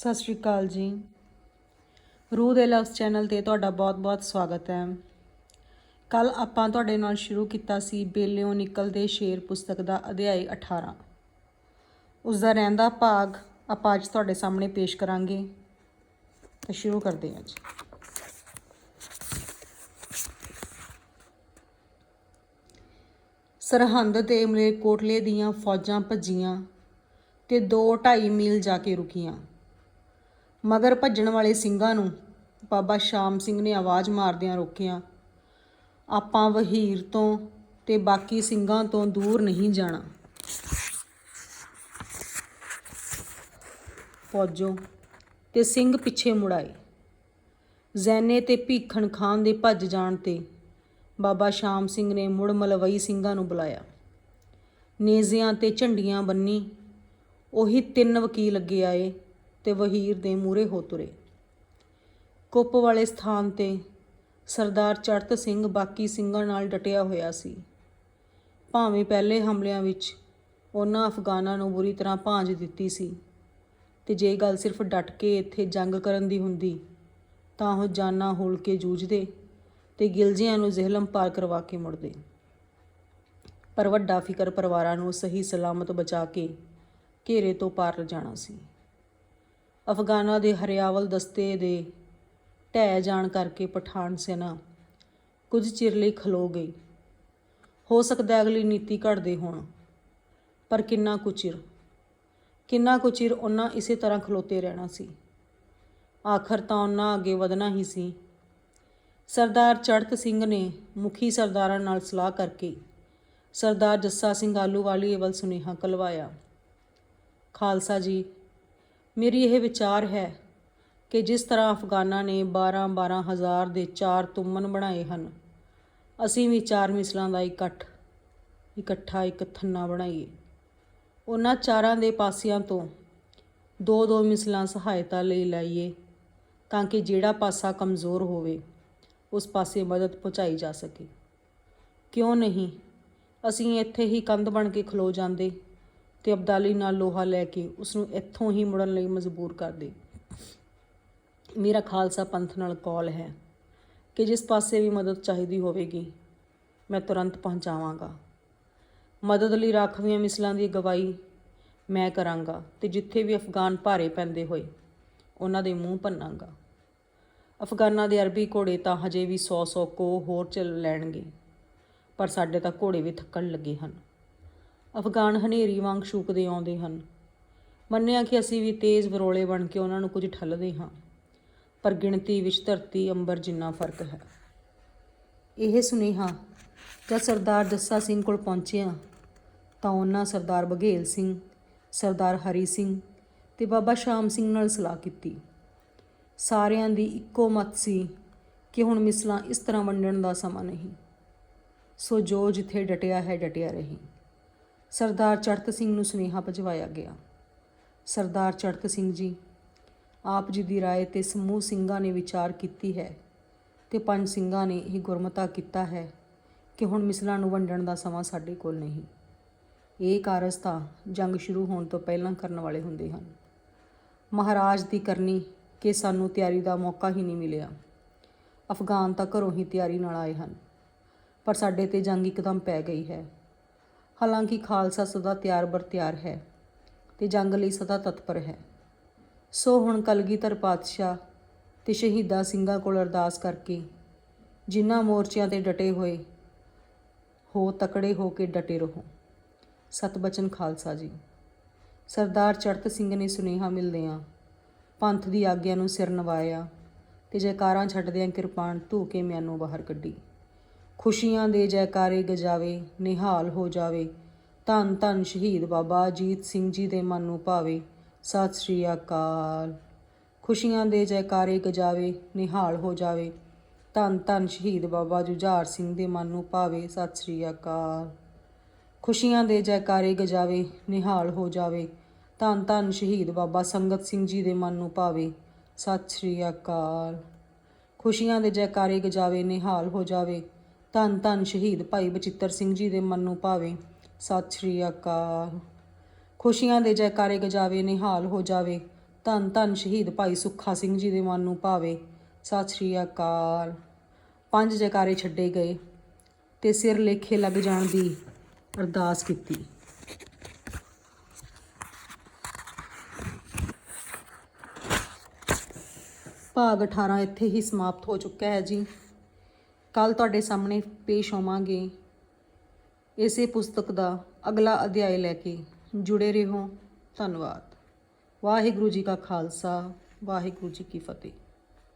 ਸਤਿ ਸ਼੍ਰੀ ਅਕਾਲ ਜੀ। ਰੂਹ ਦੇ ਲਵਸ ਚੈਨਲ ਤੇ ਤੁਹਾਡਾ ਬਹੁਤ-ਬਹੁਤ ਸਵਾਗਤ ਹੈ। ਕੱਲ ਆਪਾਂ ਤੁਹਾਡੇ ਨਾਲ ਸ਼ੁਰੂ ਕੀਤਾ ਸੀ ਬੇਲਿਓ ਨਿਕਲਦੇ ਸ਼ੇਰ ਪੁਸਤਕ ਦਾ ਅਧਿਆਇ 18 ਉਸ ਦਾ ਰਹਿੰਦਾ ਭਾਗ ਆਪਾਂ ਅੱਜ ਤੁਹਾਡੇ ਸਾਹਮਣੇ ਪੇਸ਼ ਕਰਾਂਗੇ। ਤਾਂ ਸ਼ੁਰੂ ਕਰਦੇ ਹਾਂ ਜੀ। ਸਰਹੰਦ ਤੇ ਮਲੇਰਕੋਟਲੇ ਦੀਆਂ ਫੌਜਾਂ ਭੱਜੀਆਂ ਤੇ 2.5 ਮੀਲ ਜਾ ਕੇ ਰੁਕੀਆਂ। ਮਗਰ ਭੱਜਣ ਵਾਲੇ ਸਿੰਘਾਂ ਨੂੰ ਬਾਬਾ ਸ਼ਾਮ ਸਿੰਘ ਨੇ ਆਵਾਜ਼ ਮਾਰਦਿਆਂ ਰੋਕਿਆ, ਆਪਾਂ ਵਹੀਰ ਤੋਂ ਤੇ ਬਾਕੀ ਸਿੰਘਾਂ ਤੋਂ ਦੂਰ ਨਹੀਂ ਜਾਣਾ। ਫੌਜੋ, ਤੇ ਸਿੰਘ ਪਿੱਛੇ ਮੁੜਾਏ ਜ਼ੈਨੇ ਤੇ ਭੀਖਣ ਖਾਨ ਦੇ ਭੱਜ ਜਾਣ ਤੇ ਬਾਬਾ ਸ਼ਾਮ ਸਿੰਘ ਨੇ ਮੁੜ ਮਲਵਈ ਸਿੰਘਾਂ ਨੂੰ ਬੁਲਾਇਆ। ਨੇਜ਼ਿਆਂ ਤੇ ਝੰਡੀਆਂ ਬੰਨੀ, ਉਹੀ ਤਿੰਨ ਵਕੀਲ ਅੱਗੇ ਆਏ ਤੇ ਵਹੀਰ ਦੇ ਮੂਰੇ ਹੋ ਤੁਰੇ। ਕੁੱਪ ਵਾਲੇ ਸਥਾਨ ਤੇ ਸਰਦਾਰ ਚੜਤ ਸਿੰਘ ਬਾਕੀ ਸਿੰਘਾਂ ਨਾਲ ਡਟਿਆ ਹੋਇਆ ਸੀ। ਭਾਵੇਂ ਪਹਿਲੇ ਹਮਲਿਆਂ ਵਿੱਚ ਉਹਨਾਂ ਅਫਗਾਨਾਂ ਨੂੰ ਬੁਰੀ ਤਰ੍ਹਾਂ ਭਾਂਜ ਦਿੱਤੀ ਸੀ, ਤੇ ਜੇ ਗੱਲ ਸਿਰਫ ਡਟ ਕੇ ਇੱਥੇ ਜੰਗ ਕਰਨ ਦੀ ਹੁੰਦੀ, ਤਾਂ ਉਹ ਜਾਨਾਂ ਹੋਲ ਕੇ ਜੂਝਦੇ ਤੇ ਗਿਲਜੀਆਂ ਨੂੰ ਜ਼ਹਿਲਮ ਪਾਰ ਕਰਵਾ ਕੇ ਮੁੜਦੇ। ਪਰ ਵੱਡਾ ਫਿਕਰ ਪਰਿਵਾਰਾਂ ਨੂੰ ਸਹੀ ਸਲਾਮਤ ਬਚਾ ਕੇ ਘੇਰੇ ਤੋਂ ਪਾਰ ਲਿਜਾਣਾ ਸੀ। ਅਫਗਾਨਾਂ ਦੇ ਹਰਿਆਵਲ ਦਸਤੇ ਦੇ ਢਹਿ ਜਾਣ ਕਰਕੇ ਪਠਾਨ ਸੈਨਾ ਕੁਝ ਚਿਰ ਲਈ ਖਲੋ ਗਈ। ਹੋ ਸਕਦਾ ਅਗਲੀ ਨੀਤੀ ਘੜਦੇ ਹੋਣ, ਪਰ ਕਿੰਨਾ ਕੁ ਚਿਰ? ਕਿੰਨਾ ਕੁ ਚਿਰ ਉਹਨਾਂ ਇਸੇ ਤਰ੍ਹਾਂ ਖਲੋਤੇ ਰਹਿਣਾ ਸੀ? ਆਖਰ ਤਾਂ ਉਹਨਾਂ ਅੱਗੇ ਵਧਣਾ ਹੀ ਸੀ। ਸਰਦਾਰ ਚੜਤ ਸਿੰਘ ਨੇ ਮੁਖੀ ਸਰਦਾਰਾਂ ਨਾਲ ਸਲਾਹ ਕਰਕੇ ਸਰਦਾਰ ਜੱਸਾ ਸਿੰਘ ਆਲੂਵਾਲੀਏ ਵੱਲ ਸੁਨੇਹਾ ਕਲਵਾਇਆ। ਖਾਲਸਾ ਜੀ ਮੇਰੀ ਇਹ ਵਿਚਾਰ ਹੈ ਕਿ ਜਿਸ ਤਰ੍ਹਾਂ ਅਫਗਾਨਾਂ ਨੇ 12-12 ਹਜ਼ਾਰ ਦੇ ਚਾਰ ਤੁਮਨ ਬਣਾਏ ਹਨ, ਅਸੀਂ ਵੀ ਚਾਰ ਮਿਸਲਾਂ ਦਾ ਇਕੱਠ, ਇਕੱਠਾ ਇੱਕ ਥੰਨਾ ਬਣਾਈਏ। ਉਹਨਾਂ ਚਾਰਾਂ ਦੇ ਪਾਸਿਆਂ ਤੋਂ ਦੋ ਦੋ ਮਿਸਲਾਂ ਸਹਾਇਤਾ ਲਈ ਲਾਈਏ ਤਾਂ ਕਿ ਜਿਹੜਾ ਪਾਸਾ ਕਮਜ਼ੋਰ ਹੋਵੇ, ਉਸ ਪਾਸੇ ਮਦਦ ਪਹੁੰਚਾਈ ਜਾ ਸਕੇ। ਕਿਉਂ ਨਹੀਂ? ਅਸੀਂ ਇੱਥੇ ਹੀ ਕੰਧ ਬਣ ਕੇ ਖਲੋ ਜਾਂਦੇ। ਤੇ ਅਬਦਾਲੀ ਨਾਲ ਲੋਹਾ ਲੈ ਕੇ ਉਸ ਨੂੰ ਇੱਥੋਂ ਹੀ ਮੁੜਨ ਲਈ ਮਜਬੂਰ ਕਰਦੇ ਮੇਰਾ ਖਾਲਸਾ ਪੰਥ ਨਾਲ ਕੌਲ ਹੈ ਕਿ ਜਿਸ ਪਾਸੇ ਵੀ ਮਦਦ ਚਾਹੀਦੀ ਹੋਵੇਗੀ, ਮੈਂ ਤੁਰੰਤ ਪਹੁੰਚਾਵਾਂਗਾ। ਮਦਦ ਲਈ ਰਾਖਵੀਆਂ ਮਿਸਲਾਂ ਦੀ ਗਵਾਹੀ ਮੈਂ ਕਰਾਂਗਾ ਤੇ ਜਿੱਥੇ ਵੀ ਅਫਗਾਨ ਭਾਰੇ ਪੈਂਦੇ ਹੋਏ, ਉਹਨਾਂ ਦੇ ਮੂੰਹ ਭੰਨਾਂਗਾ। ਅਫਗਾਨਾਂ ਦੇ ਅਰਬੀ ਘੋੜੇ ਤਾਂ ਹਜੇ ਵੀ 100-100 ਕੋ ਹੋਰ ਚੱਲ ਲੈਣਗੇ, ਪਰ ਸਾਡੇ ਤਾਂ ਘੋੜੇ ਵੀ ਥੱਕਣ ਲੱਗੇ ਹਨ। ਅਫਗਾਨ ਹਨੇਰੀ ਵਾਂਗ ਸ਼ੂਕਦੇ ਆਉਂਦੇ ਹਨ। ਮੰਨਿਆ ਕਿ ਅਸੀਂ ਵੀ ਤੇਜ਼ ਵਰੋਲੇ ਬਣ ਕੇ ਉਹਨਾਂ ਨੂੰ ਕੁਝ ਠੱਲਦੇ ਹਾਂ, ਪਰ ਗਿਣਤੀ ਵਿੱਚ ਧਰਤੀ, ਅੰਬਰ ਜਿੰਨਾ ਫ਼ਰਕ ਹੈ। ਇਹ ਸੁਨੇਹਾ ਜਦ ਸਰਦਾਰ ਜੱਸਾ ਸਿੰਘ ਕੋਲ ਪਹੁੰਚਿਆ, ਤਾਂ ਉਹਨਾਂ ਸਰਦਾਰ ਬਘੇਲ ਸਿੰਘ, ਸਰਦਾਰ ਹਰੀ ਸਿੰਘ ਤੇ ਬਾਬਾ ਸ਼ਾਮ ਸਿੰਘ ਨਾਲ ਸਲਾਹ ਕੀਤੀ। ਸਾਰਿਆਂ ਦੀ ਇੱਕੋ ਮਤ ਸੀ ਕਿ ਹੁਣ ਮਿਸਲਾਂ ਇਸ ਤਰ੍ਹਾਂ ਵੰਡਣ ਦਾ ਸਮਾਂ ਨਹੀਂ। ਸੋ ਜੋ ਜਿੱਥੇ ਡਟਿਆ ਹੈ, ਡਟਿਆ ਰਹੀ। ਸਰਦਾਰ ਚੜਤ ਸਿੰਘ ਨੂੰ ਸੁਨੇਹਾ ਭਜਵਾਇਆ ਗਿਆ। ਸਰਦਾਰ ਚੜਤ ਸਿੰਘ ਜੀ, ਆਪ ਜੀ ਦੀ ਰਾਏ ਤੇ ਸਮੂਹ ਸਿੰਘਾਂ ਨੇ ਵਿਚਾਰ ਕੀਤੀ ਹੈ ਤੇ ਪੰਜ ਸਿੰਘਾਂ ਨੇ ਇਹ ਗੁਰਮਤਾ ਕੀਤਾ ਹੈ ਕਿ ਹੁਣ ਮਿਸਲਾਂ ਨੂੰ ਵੰਡਣ ਦਾ ਸਮਾਂ ਸਾਡੇ ਕੋਲ ਨਹੀਂ। ਇਹ ਕਾਰਜ ਤਾਂ ਜੰਗ ਸ਼ੁਰੂ ਹੋਣ ਤੋਂ ਪਹਿਲਾਂ ਕਰਨ ਵਾਲੇ ਹੁੰਦੇ ਹਨ। ਮਹਾਰਾਜ ਦੀ ਕਰਨੀ ਕਿ ਸਾਨੂੰ ਤਿਆਰੀ ਦਾ ਮੌਕਾ ਹੀ ਨਹੀਂ ਮਿਲਿਆ। ਅਫਗਾਨ ਤਾਂ ਘਰੋਂ ਹੀ ਤਿਆਰੀ ਨਾਲ ਆਏ ਹਨ, ਪਰ ਸਾਡੇ ਤੇ ਜੰਗ ਇੱਕਦਮ ਪੈ ਗਈ ਹੈ। ਹਾਲਾਂਕਿ ਖਾਲਸਾ ਸਦਾ ਤਿਆਰ ਬਰ ਤਿਆਰ ਹੈ ਤੇ ਜੰਗ ਲਈ ਸਦਾ ਤਤਪਰ ਹੈ। ਸੋ ਹੁਣ ਕਲਗੀਧਰ ਪਾਤਸ਼ਾਹ ਤੇ ਸ਼ਹੀਦਾਂ ਸਿੰਘਾਂ ਕੋਲ ਅਰਦਾਸ ਕਰਕੇ ਜਿਨ੍ਹਾਂ ਮੋਰਚਿਆਂ ਤੇ ਡਟੇ ਹੋਏ ਹੋ ਤਕੜੇ ਹੋ ਕੇ ਡਟੇ ਰਹੋ। ਸਤਬਚਨ ਖਾਲਸਾ ਜੀ, ਸਰਦਾਰ ਚੜਤ ਸਿੰਘ ਨੇ ਸੁਨੇਹਾ ਮਿਲਦਿਆਂ ਪੰਥ ਦੀ ਆਗਿਆ ਨੂੰ ਸਿਰ ਨਵਾਇਆ ਤੇ ਜੈਕਾਰਾਂ ਛੱਡਦਿਆਂ ਕਿਰਪਾਨ ਧੂ ਕੇ ਮਿਆਨੋਂ ਬਾਹਰ ਕੱਢੀ। ਖੁਸ਼ੀਆਂ ਦੇ ਜੈਕਾਰੇ ਗਜਾਵੇ, ਨਿਹਾਲ ਹੋ ਜਾਵੇ। ਧੰਨ ਧੰਨ ਸ਼ਹੀਦ ਬਾਬਾ ਅਜੀਤ ਸਿੰਘ ਜੀ ਦੇ ਮਨ ਨੂੰ ਭਾਵੇ। ਸਤਿ ਸ਼੍ਰੀ ਅਕਾਲ। ਖੁਸ਼ੀਆਂ ਦੇ ਜੈਕਾਰੇ ਗਜਾਵੇ, ਨਿਹਾਲ ਹੋ ਜਾਵੇ। ਧੰਨ ਧੰਨ ਸ਼ਹੀਦ ਬਾਬਾ ਜੁਝਾਰ ਸਿੰਘ ਦੇ ਮਨ ਨੂੰ ਭਾਵੇ। ਸਤਿ ਸ਼੍ਰੀ ਅਕਾਲ। ਖੁਸ਼ੀਆਂ ਦੇ ਜੈਕਾਰੇ ਗਜਾਵੇ, ਨਿਹਾਲ ਹੋ ਜਾਵੇ। ਧੰਨ ਧੰਨ ਸ਼ਹੀਦ ਬਾਬਾ ਸੰਗਤ ਸਿੰਘ ਜੀ ਦੇ ਮਨ ਨੂੰ ਭਾਵੇ। ਸਤਿ ਸ਼੍ਰੀ ਅਕਾਲ। ਖੁਸ਼ੀਆਂ ਦੇ ਜੈਕਾਰੇ ਗਜਾਵੇ, ਨਿਹਾਲ ਹੋ ਜਾਵੇ। ਧੰਨ ਧੰਨ ਸ਼ਹੀਦ ਭਾਈ ਬਚਿੱਤਰ ਸਿੰਘ ਜੀ ਦੇ ਮਨ ਨੂੰ ਭਾਵੇ। ਸਤਿ ਸ਼੍ਰੀ ਅਕਾਲ। ਖੁਸ਼ੀਆਂ ਦੇ ਜੈਕਾਰੇ ਗਜਾਵੇ, ਨਿਹਾਲ ਹੋ ਜਾਵੇ। ਧੰਨ ਧੰਨ ਸ਼ਹੀਦ ਭਾਈ ਸੁੱਖਾ ਸਿੰਘ ਜੀ ਦੇ ਮਨ ਨੂੰ ਭਾਵੇ। ਸਤਿ ਸ਼੍ਰੀ ਅਕਾਲ। ਪੰਜ ਜੈਕਾਰੇ ਛੱਡੇ ਗਏ ਤੇ ਸਿਰ ਲੇਖੇ ਲੱਗ ਜਾਣ ਦੀ ਅਰਦਾਸ ਕੀਤੀ। ਭਾਗ 18 ਇੱਥੇ ਹੀ ਸਮਾਪਤ ਹੋ ਚੁੱਕਾ ਹੈ ਜੀ। ਕੱਲ ਤੁਹਾਡੇ ਸਾਹਮਣੇ ਪੇਸ਼ ਹੋਵਾਂਗੇ। ਇਸੇ ਪੁਸਤਕ ਦਾ ਅਗਲਾ ਅਧਿਆਇ ਲੈ ਕੇ ਜੁੜੇ ਰਹੋ। ਧੰਨਵਾਦ। ਵਾਹਿਗੁਰੂ ਜੀ ਕਾ ਖਾਲਸਾ, ਵਾਹਿਗੁਰੂ ਜੀ ਕੀ ਫਤਿਹ।